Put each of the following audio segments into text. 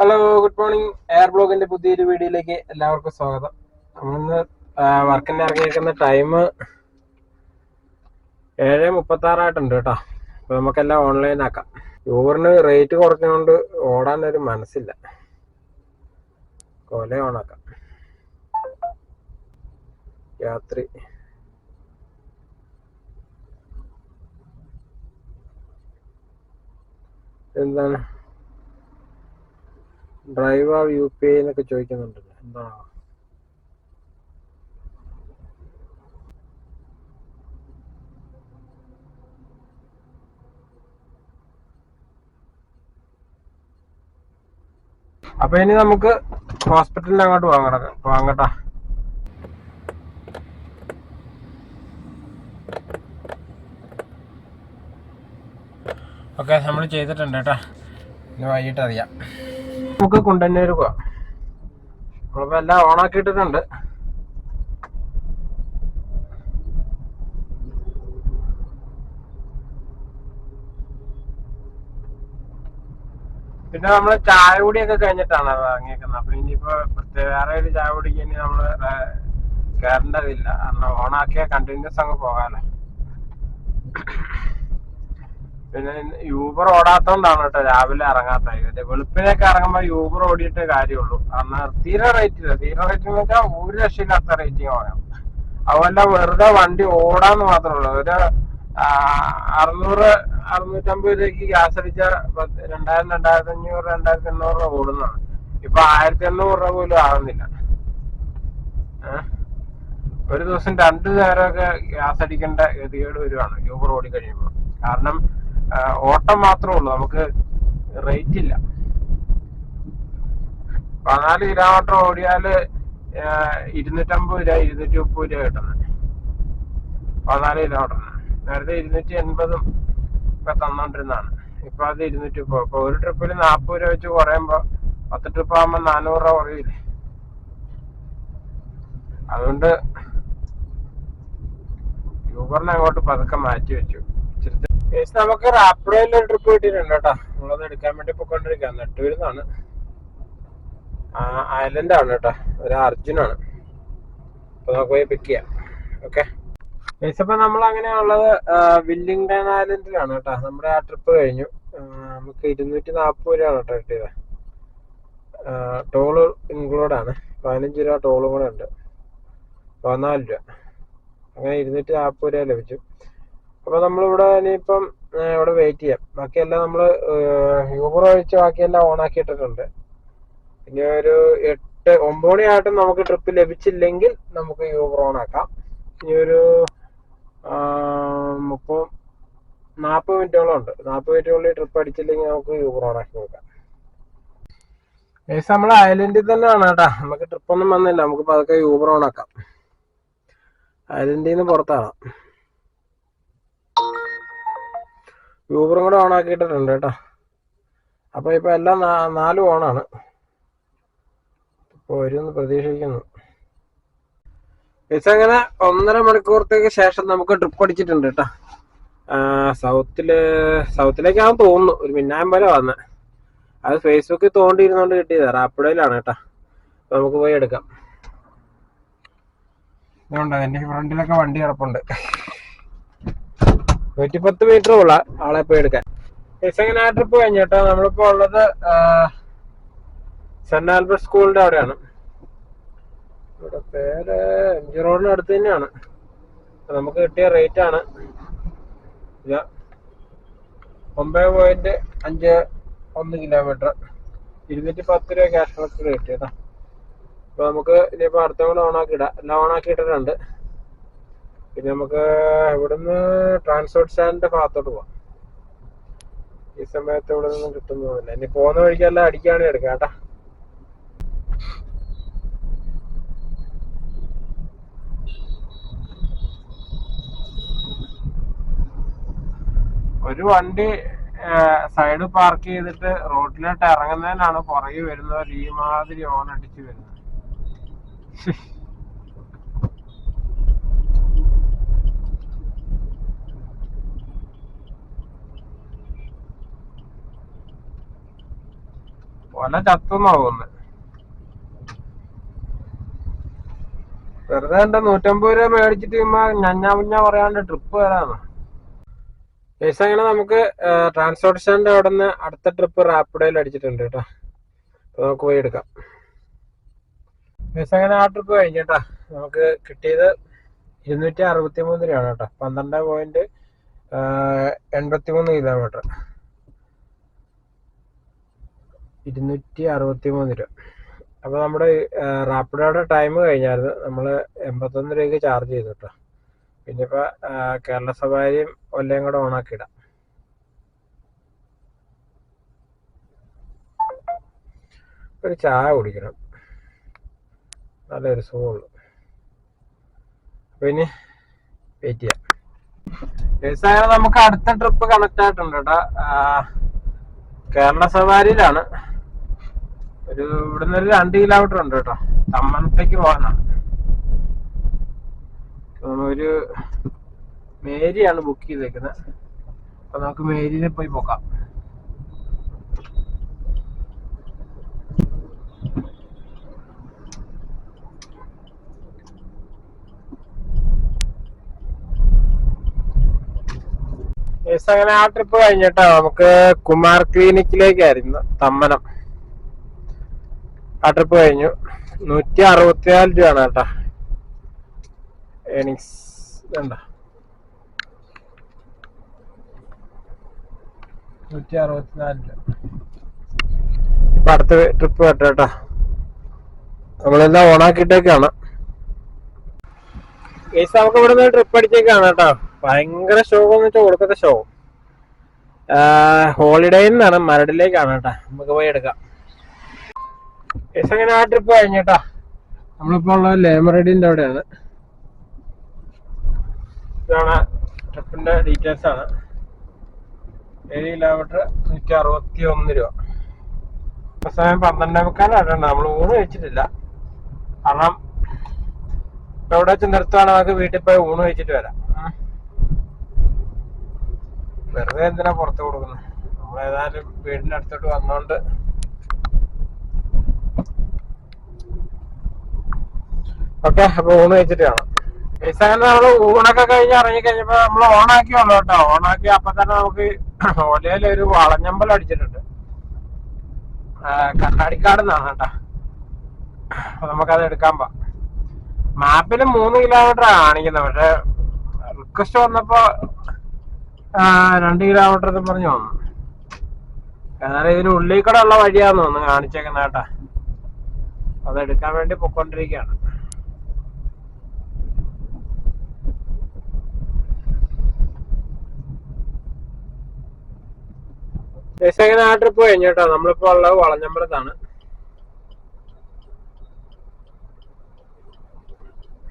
Hello good morning air ബ്ലോഗിന്റെ പുതിയൊരു വീഡിയോയിലേക്ക് എല്ലാവർക്കും സ്വാഗതം. നമ്മളിന്ന് വർക്കിന് ഇറങ്ങിയിരിക്കുന്ന ടൈം ഏഴ് മുപ്പത്തി ആറായിട്ടുണ്ട് കേട്ടോ. അപ്പൊ നമുക്കെല്ലാം ഓൺലൈൻ ആക്കാം. യൂബറിന് റേറ്റ് കുറഞ്ഞുകൊണ്ട് ഓടാൻ ഒരു മനസ്സില്ല. കൊല ഓണാക്കാം. രാത്രി. എന്താണ്? ഡ്രൈവർ യു പി ഐ എന്നൊക്കെ ചോദിക്കുന്നുണ്ട്. എന്താ? അപ്പൊ ഇനി നമുക്ക് ഹോസ്പിറ്റലിൽ അങ്ങോട്ട് വാങ്ങണം വാങ്ങട്ട ഓക്കെ നമ്മൾ ചെയ്തിട്ടുണ്ട് കേട്ടാ. ഇനി വൈകിട്ട് അറിയാം. നമുക്ക് കൊണ്ടുതന്നെ പോവാം നമ്മളിപ്പോ എല്ലാം ഓണാക്കിയിട്ടിട്ടുണ്ട് പിന്നെ നമ്മൾ ചായ കുടിയൊക്കെ കഴിഞ്ഞിട്ടാണ് ഇറങ്ങിയേക്കുന്നത് അപ്പൊ ഇനിയിപ്പോ പ്രത്യേക വേറെ ഒരു ചായ കുടിക്ക് നമ്മൾ കയറേണ്ടതില്ല കാരണം ഓണാക്കിയ കണ്ടിന്യൂസ് അങ്ങ് പോകാലോ പിന്നെ യൂബർ ഓടാത്തോണ്ടാണ് കേട്ടോ രാവിലെ ഇറങ്ങാത്തത് വെളുപ്പിനൊക്കെ ഇറങ്ങുമ്പോ യൂബർ ഓടിയിട്ട് കാര്യമുള്ളൂ. കാരണം തീരെ റേറ്റ് ഇല്ല. തീരെ റേറ്റ് എന്ന് വെച്ചാൽ ഒരു രക്ഷയില്ലാത്ത റേറ്റിംഗ് ആണ് അതുപോലെ വെറുതെ വണ്ടി ഓടാന്ന് മാത്രമേ ഉള്ളൂ ഒരു അറുന്നൂറ് അറുന്നൂറ്റമ്പത് രൂപയ്ക്ക് ഗ്യാസ് അടിച്ച രണ്ടായിരം രണ്ടായിരത്തി അഞ്ഞൂറ് രണ്ടായിരത്തി എണ്ണൂറ് രൂപ ഓടുന്നതാണ്. ഇപ്പൊ ആയിരത്തി എണ്ണൂറ് രൂപ പോലും ആവുന്നില്ല. ഒരു ദിവസം രണ്ടു നേരമൊക്കെ ഗ്യാസ് അടിക്കേണ്ട ഗതികേട് വരുവാണ് യൂബർ ഓടി കഴിയുമ്പോൾ കാരണം ഓട്ടം മാത്രമേ ഉള്ളൂ. നമുക്ക് റേറ്റ് ഇല്ല. പതിനാല് കിലോമീറ്റർ ഓടിയാൽ ഇരുന്നൂറ്റമ്പത് രൂപ ഇരുന്നൂറ്റി മുപ്പത് രൂപ കിട്ടുന്നത് പതിനാല് കിലോമീറ്ററിന് നേരത്തെ ഇരുന്നൂറ്റി എൺപതും ഒക്കെ തന്നോണ്ടിരുന്നതാണ്. ഇപ്പൊ അത് ഇരുന്നൂറ്റി മുപ്പത് ഇപ്പൊ ഒരു ട്രിപ്പിൽ നാൽപ്പത് രൂപ വെച്ച് കുറയുമ്പോ പത്ത് ട്രിപ്പ് ആകുമ്പോ നാനൂറ് രൂപ കുറയില്ലേ അതുകൊണ്ട് യൂബറിനെ അങ്ങോട്ട് പതുക്കെ മാറ്റി വെച്ചു. നമുക്ക് റാപ്പിഡോയിൽ ഒരു ട്രിപ്പ് കിട്ടിയിട്ടുണ്ട് കേട്ടോ. നമ്മളത് എടുക്കാൻ വേണ്ടി പോയിക്കൊണ്ടിരിക്കുക നെട്ടൂരിന്നാണ് ഐലൻഡ് ആണ് കേട്ടോ. ഒരു അർജുനാണ്. അപ്പൊ നമുക്ക് പോയി പിക്ക് ചെയ്യാം. ഓക്കെ അപ്പൊ നമ്മൾ അങ്ങനെയുള്ളത് വില്ലിംഗ്ടൺ ഐലൻഡിലാണ് കേട്ടോ. നമ്മുടെ ആ ട്രിപ്പ് കഴിഞ്ഞു. നമുക്ക് ഇരുന്നൂറ്റി നാൽപ്പത് രൂപയാണ് കേട്ടോ കിട്ടിയത്. ടോൾ ഇൻക്ലൂഡ് ആണ്. പതിനഞ്ച് രൂപ ടോളും കൂടെ ഉണ്ട്. പതിനാല് രൂപ. അങ്ങനെ ഇരുന്നൂറ്റി നാൽപ്പത് രൂപ ലഭിച്ചു. അപ്പൊ നമ്മളിവിടെ ഇനിയിപ്പം ഇവിടെ വെയിറ്റ് ചെയ്യാം. ബാക്കിയെല്ലാം നമ്മൾ യൂബർ ഒഴിച്ച് ബാക്കിയെല്ലാം ഓൺ ആക്കിയിട്ടിട്ടുണ്ട്. പിന്നെ ഒരു എട്ട് ഒമ്പത് മണിയായിട്ടും നമുക്ക് ട്രിപ്പ് ലഭിച്ചില്ലെങ്കിൽ നമുക്ക് യൂബർ ഓൺ ആക്കാം. ഇനി ഒരു മുപ്പം നാൽപ്പത് മിനിറ്റോളം ഉണ്ട്. നാൽപ്പത് മിനിറ്റുള്ളിൽ ട്രിപ്പ് അടിച്ചില്ലെങ്കിൽ നമുക്ക് യൂബർ ഓൺ ആക്കി നോക്കാം. ഏകദേശം നമ്മൾ ഐലൻഡിൽ തന്നെയാണ് കേട്ടാ. നമുക്ക് ട്രിപ്പ് ഒന്നും വന്നില്ല. നമുക്ക് പതുക്കെ യൂബർ ഓൺ ആക്കാം. ഐലൻഡിൽ നിന്ന് പുറത്താണ്. യൂബറും കൂടെ ഓൺ ആക്കിയിട്ടിട്ടുണ്ട് കേട്ടോ. അപ്പോൾ ഇപ്പോൾ എല്ലാം നാലും ഓണാണ് ഇപ്പോൾ വരുമെന്ന് പ്രതീക്ഷിക്കുന്നു. ഇച്ചങ്ങനെ അങ്ങനെ ഒന്നര മണിക്കൂറത്തേക്ക് ശേഷം നമുക്ക് ട്രിപ്പ് അടിച്ചിട്ടുണ്ട് കേട്ടോ. സൗത്തിൽ സൗത്തിലേക്കാണ് തോന്നുന്നു. ഒരു മിന്നായം പോലെ വന്നെ. അത് ഫേസ്ബുക്കിൽ തോണ്ടിയിരുന്നോണ്ട് കിട്ടിയത്. റാപ്പിഡയിലാണ് കേട്ടോ. നമുക്ക് പോയി എടുക്കാം. ഇതുകൊണ്ട് എന്റെ ഫ്രണ്ടിലൊക്കെ വണ്ടി കിടപ്പുണ്ട്. നൂറ്റിപ്പത്ത് മീറ്റർ ഉള്ള ആളെ പോയി എടുക്കാൻ. ഇസങ്ങനെ ട്രിപ്പ് കഴിഞ്ഞിട്ടോ നമ്മളിപ്പോ ഉള്ളത് സെന്റ് ആൽബർട്ട് സ്കൂളിന്റെ അവിടെയാണ്. ഇവിടെ പേര് എം റോഡിന് അടുത്ത് തന്നെയാണ്. നമുക്ക് കിട്ടിയ റേറ്റ് ആണ്. ഒമ്പത് പോയിന്റ് അഞ്ച് ഒന്ന് കിലോമീറ്റർ ഇരുന്നൂറ്റി പത്ത് രൂപ ക്യാഷ് കളക്ട് കിട്ടിയതാ. അപ്പൊ നമുക്ക് ഇനിയിപ്പോ അടുത്ത കൂടെ ആക്കി ഇടാം. എല്ലാം ഓണാക്കി ഇട്ടിട്ടുണ്ട് പിന്നെ നമുക്ക് ഇവിടുന്ന് ട്രാൻസ്പോർട്ട് സ്റ്റാൻഡിന്റെ ഭാഗത്തോട്ട് പോവാം. ഈ സമയത്ത് ഇവിടെ നിന്നും കിട്ടുന്നതല്ല ഇനി പോകുന്ന വഴിക്കെല്ലാം അടിക്കാണ് എടുക്കാം കേട്ടാ. ഒരു വണ്ടി സൈഡ് പാർക്ക് ചെയ്തിട്ട് റോഡിലോട്ട് ഇറങ്ങുന്നതിനാണ് പുറകെ വരുന്നവർ ഈ മാതിരി ഓൺ അടിച്ച് വരുന്നത്. കൊല ചത്തുന്നാ പോകുന്നത് വെറുതെ എന്റെ നൂറ്റമ്പത് രൂപ മേടിച്ചിട്ട് ഞഞ്ഞാ മുഞ്ഞാ പറയാണ്ട് ട്രിപ്പ് വരാന്ന്. പൈസ അങ്ങനെ നമുക്ക് ട്രാൻസ്പോർട്ട് സ്റ്റാൻഡ് അവിടെ നിന്ന് അടുത്ത ട്രിപ്പ് റാപ്പിഡോയിൽ അടിച്ചിട്ടുണ്ട് കേട്ടോ. അപ്പൊ നമുക്ക് പോയി എടുക്കാം. പൈസ അങ്ങനെ ആ ട്രിപ്പ് കഴിഞ്ഞേട്ടാ നമുക്ക് കിട്ടിയത് ഇരുന്നൂറ്റി അറുപത്തി മൂന്ന് രൂപയാണ് കേട്ടോ. പന്ത്രണ്ട് പോയിന്റ് എൺപത്തി മൂന്ന് കിലോമീറ്റർ ഇരുന്നൂറ്റി അറുപത്തി മൂന്ന് രൂപ. അപ്പോൾ നമ്മുടെ റാപ്പിഡോയുടെ ടൈം കഴിഞ്ഞായിരുന്നു. നമ്മൾ എൺപത്തൊന്ന് രൂപയ്ക്ക് ചാർജ് ചെയ്തു കേട്ടോ പിന്നെ ഇപ്പൊ ആ, കേരള സവാരിയും ഒല്ലയും കൂടെ ഓണാക്കി ഇടാം. ഒരു ചായ കുടിക്കണം. നല്ലൊരു സുഖമുള്ളു പിന്നെ വെയിറ്റ് ചെയ്യാം. നമുക്ക് അടുത്ത ട്രിപ്പ് കണക്ട് ആയിട്ടുണ്ട് കേട്ടോ കേരള സവാരിയിലാണ് ഒരു ഇവിടുന്ന് ഒരു രണ്ട് കിലോമീറ്റർ ഉണ്ട് കേട്ടോ. തമ്മനത്തേക്ക് പോകാനാണ് ഒരു മേരിയാണ് ബുക്ക് ചെയ്തേക്കുന്നത് അപ്പൊ നമുക്ക് മേരിയിൽ പോയി പോക്കാം. അങ്ങനെ ആ ട്രിപ്പ് കഴിഞ്ഞിട്ടോ. നമുക്ക് കുമാർ ക്ലിനിക്കിലേക്കായിരുന്നു തമ്മനം. ആ ട്രിപ്പ് കഴിഞ്ഞു. നൂറ്റി അറുപത്തിനാല് രൂപയാണ് കേട്ടോ. ഏണിങ്സ് വേണ്ട നൂറ്റി അറുപത്തിനാല് രൂപ. ഇപ്പൊ അടുത്ത ട്രിപ്പ് കേട്ടോട്ടാ കേട്ടോ. നമ്മളെല്ലാം ഓണാക്കിയിട്ടേക്കാണ്. കേസ് നമുക്ക് ഇവിടെ നിന്ന് ട്രിപ്പ് അടിച്ചേക്കാണ് കേട്ടോ. ഭയങ്കര ഷോക്ക് എന്ന് വെച്ചാൽ കൊടുക്കത്തെ ഷോ ഹോളിഡേ നിന്നാണ് മരടിലേക്കാണ് കേട്ടാ. നമുക്ക് പോയി എടുക്കാം. എങ്ങനെ അങ്ങനെ ആ ട്രിപ്പ് കഴിഞ്ഞേട്ടാ? നമ്മളിപ്പോ ഉള്ള ലേമറഡിന്റെ അവിടെയാണ്. ഇതാണ് ട്രിപ്പിന്റെ ഡീറ്റെയിൽസ് ആണ്. ഏഴ് കിലോമീറ്റർ നൂറ്റി അറുപത്തി ഒന്ന് രൂപ. ഇപ്പൊ സമയം പന്ത്രണ്ടേ മുക്കാലായിട്ടുണ്ട് നമ്മൾ ഊണ് കഴിച്ചിട്ടില്ല. കാരണം എവിടെ വെച്ച് നിർത്തുവാണെങ്കിൽ നമുക്ക് വീട്ടിൽ പോയി ഊണ് കഴിച്ചിട്ട് വരാം. വെറുതെ എന്തിനാ പുറത്ത് കൊടുക്കുന്നത് നമ്മൾ ഏതായാലും വീടിന്റെ അടുത്തോട്ട് വന്നോണ്ട് ഓക്കെ അപ്പൊ ഊണ് കഴിച്ചിട്ട് കാണാം. പൈസ നമ്മൾ ഊണൊക്കെ കഴിഞ്ഞ് ഇറങ്ങി കഴിഞ്ഞപ്പോ നമ്മൾ ഓണാക്കിയുള്ളൂ കേട്ടോ. ഓണാക്കി അപ്പൊ തന്നെ നമുക്ക് ഒലയിൽ ഒരു വളഞ്ഞമ്പലം അടിച്ചിട്ടുണ്ട്. കണ്ണാടിക്കാട് നിന്നാണ് കേട്ടോ. അപ്പൊ നമുക്കത് എടുക്കാൻ പോ മാപ്പിൽ മൂന്ന് കിലോമീറ്റർ കാണിക്കുന്നത് പക്ഷെ റിക്വസ്റ്റ് വന്നപ്പോ രണ്ട് കിലോമീറ്റർ പറഞ്ഞു? ഏതായാലും ഇതിന് ഉള്ളിൽ കൂടെ ഉള്ള വഴിയാന്ന് തോന്നുന്നു കാണിച്ചേക്കുന്ന കേട്ടാ. അതെടുക്കാൻ വേണ്ടി പൊക്കോണ്ടിരിക്കുകയാണ്. ദേശങ്ങനെ ആ ട്രിപ്പ് കഴിഞ്ഞു കേട്ടോ. നമ്മളിപ്പോ ഉള്ളത് വളഞ്ഞമ്പലത്താണ്.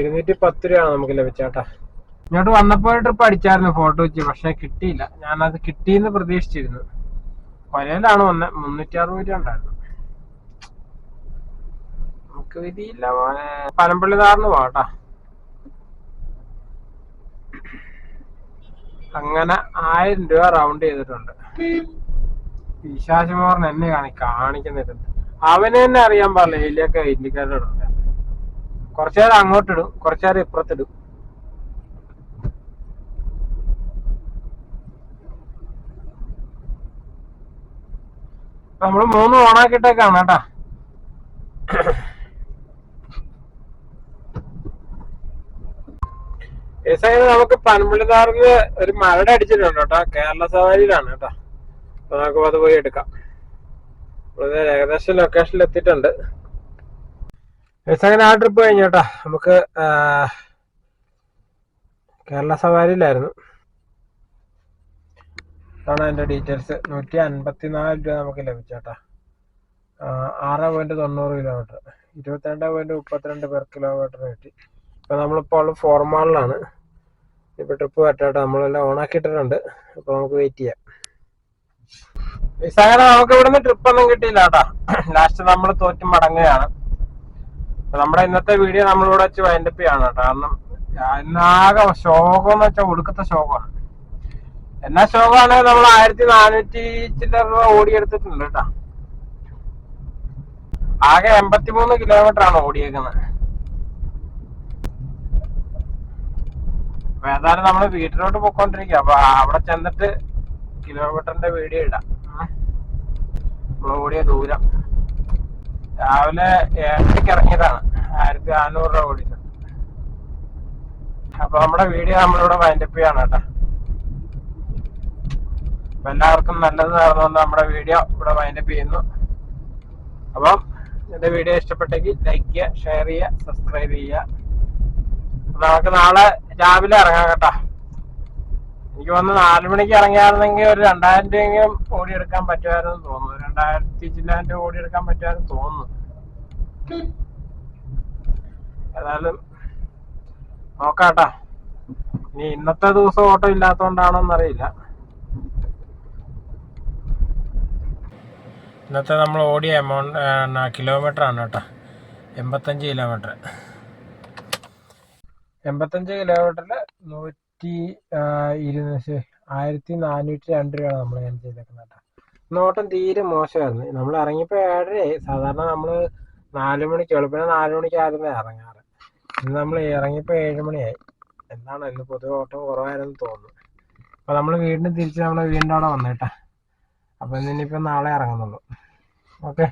എഴുന്നൂറ്റി പത്ത് രൂപയാണ് നമുക്ക് ലഭിച്ചേട്ടാ ഇങ്ങോട്ട് വന്നപ്പോ ട്രിപ്പ് അടിച്ചായിരുന്നു ഫോട്ടോ വെച്ച്. പക്ഷെ കിട്ടിയില്ല. ഞാനത് കിട്ടിയെന്ന് പ്രതീക്ഷിച്ചിരുന്നു. കൊലയിലാണ് വന്നത് മുന്നൂറ്റി അറുപത് രൂപ ഉണ്ടായിരുന്നു. നമുക്ക് വിധിയില്ല മോനെ. പനമ്പള്ളി താർന്ന് പോട്ടാ അങ്ങനെ ആയിരം രൂപ റൗണ്ട് ചെയ്തിട്ടുണ്ട്. പിശാശിമോറിന് എന്നെ കാണി കാണിക്കുന്നിട്ടുണ്ട് അവന് തന്നെ അറിയാൻ പാടില്ല ഇതിലൊക്കെ ഇല്ലിക്കാരോടുണ്ട് കുറച്ചേരം അങ്ങോട്ടിടും കുറച്ചേരം ഇപ്പുറത്തിടും നമ്മൾ മൂന്ന് ഓണാക്കിട്ടേക്കാണ് കേട്ടാ. ഏസായത് നമുക്ക് പനമ്പള്ളിതാറിന് ഒരു മരട് അടിച്ചിട്ടുണ്ട് കേട്ടോ. കേരള സവാരിയിലാണ് കേട്ടോ. അപ്പൊ നമുക്ക് അത് പോയി എടുക്കാം. ഏകദേശം ലൊക്കേഷനിൽ എത്തിയിട്ടുണ്ട്. ഏസാങ്ങനെ ആ ട്രിപ്പ് കഴിഞ്ഞു കേട്ടോ. നമുക്ക് കേരള സവാരിയിലായിരുന്നു. ഇതാണ് അതിന്റെ ഡീറ്റെയിൽസ് നൂറ്റി അൻപത്തിനാല് രൂപ നമുക്ക് ലഭിച്ചേട്ടാ. ആറ് പോയിന്റ് തൊണ്ണൂറ് കിലോമീറ്റർ ഇരുപത്തിരണ്ട് പോയിന്റ് മുപ്പത്തിരണ്ട് പെർ കിലോമീറ്റർ കിട്ടി ഇപ്പൊ നമ്മളിപ്പോൾ ഉള്ള ഫോർമാളിലാണ് ഇപ്പൊ ട്രിപ്പ് പറ്റാട്ടെ നമ്മളെല്ലാം ഓണാക്കിയിട്ടിട്ടുണ്ട് അപ്പൊ നമുക്ക് വെയിറ്റ് ചെയ്യാം. അങ്ങനെ നമുക്ക് ഇവിടുന്ന് ട്രിപ്പ് ഒന്നും കിട്ടിയില്ല കേട്ടോ ലാസ്റ്റ് നമ്മൾ തോറ്റ് മടങ്ങുകയാണ്. നമ്മുടെ ഇന്നത്തെ വീഡിയോ നമ്മളിവിടെ വെച്ച് വൈൻഡപ്പ് ചെയ്യാണ് കേട്ടോ. കാരണം ഇന്നാകെ ശോകം എന്ന് വെച്ചാൽ ഒടുക്കത്തെ ശോകമാണ്. എന്നാ ശോകാണ് നമ്മൾ ആയിരത്തി നാനൂറ്റി ചില്ലറ രൂപ ഓടിയെടുത്തിട്ടുണ്ട് കേട്ടോ. ആകെ എൺപത്തിമൂന്ന് കിലോമീറ്റർ ആണ് ഓടിയേക്കുന്നത്. അപ്പൊ ഏതായാലും നമ്മൾ വീട്ടിലോട്ട് പോയിക്കൊണ്ടിരിക്കുക അപ്പൊ അവിടെ ചെന്നിട്ട് കിലോമീറ്ററിന്റെ വീഡിയോ ഇടാം. നമ്മൾ ഓടിയ ദൂരം. രാവിലെ ഏഴരയ്ക്ക് ഇറങ്ങിയതാണ്. ആയിരത്തി നാനൂറ് രൂപ ഓടിയിട്ടുണ്ട്. അപ്പൊ നമ്മുടെ വീഡിയോ നമ്മളിവിടെ വൈൻഡപ്പ് ചെയ്യാണ് കേട്ടോ. അപ്പൊ എല്ലാവർക്കും നല്ലത് നടന്നുകൊണ്ട് നമ്മുടെ വീഡിയോ ഇവിടെ വൈൻഡപ്പ് ചെയ്യുന്നു. അപ്പം എന്റെ വീഡിയോ ഇഷ്ടപ്പെട്ടെങ്കിൽ ലൈക്ക് ചെയ്യുക ഷെയർ ചെയ്യുക സബ്സ്ക്രൈബ് ചെയ്യുക. നമുക്ക് നാളെ രാവിലെ ഇറങ്ങാം കേട്ടോ. എനിക്ക് വന്ന് നാലു മണിക്ക് ഇറങ്ങിയായിരുന്നെങ്കിൽ ഒരു രണ്ടായിരം രൂപയെങ്കിലും ഓടിയെടുക്കാൻ പറ്റുമായിരുന്നു തോന്നുന്നു. രണ്ടായിരത്തി ചില്ലാന്റെ ഓടിയെടുക്കാൻ പറ്റുമായിരുന്നു തോന്നുന്നു. ഏതായാലും നോക്കാട്ടാ ഇനി ഇന്നത്തെ ദിവസം ഓട്ടോ ഇല്ലാത്തതുകൊണ്ടാണോ എന്നറിയില്ല ഇന്നത്തെ നമ്മൾ ഓടിയ എമൗണ്ട് കിലോമീറ്റർ ആണ് കേട്ടോ. എൺപത്തഞ്ച് കിലോമീറ്റർ എൺപത്തഞ്ച് കിലോമീറ്ററിൽ നൂറ്റി ഇരുന്നൂറ്റി ആയിരത്തി നാനൂറ്റി രണ്ട് രൂപയാണ് നമ്മൾ ഞാൻ ചെയ്തേക്കുന്നത് കേട്ടോ. ഇന്ന് ഓട്ടം തീരെ മോശമായിരുന്നു. നമ്മൾ ഇറങ്ങിയപ്പോൾ ഏഴരയായി സാധാരണ നമ്മൾ നാല് മണിക്ക് വെളുപ്പിനെ നാല് മണിക്കായിരുന്നു ഇറങ്ങാറ്. ഇന്ന് നമ്മൾ ഇറങ്ങിയപ്പോൾ ഏഴ് മണിയായി എന്താണ് ഇന്ന് പൊതുവെ ഓട്ടം കുറവായിരുന്നു തോന്നുന്നു. അപ്പോൾ നമ്മൾ വീടിന് തിരിച്ച് നമ്മൾ വീണ്ടും അവിടെ വന്നേട്ടാ. അപ്പം ഇന്നിനിപ്പോൾ നാളെ ഇറങ്ങുന്നുള്ളൂ. ഓക്കെ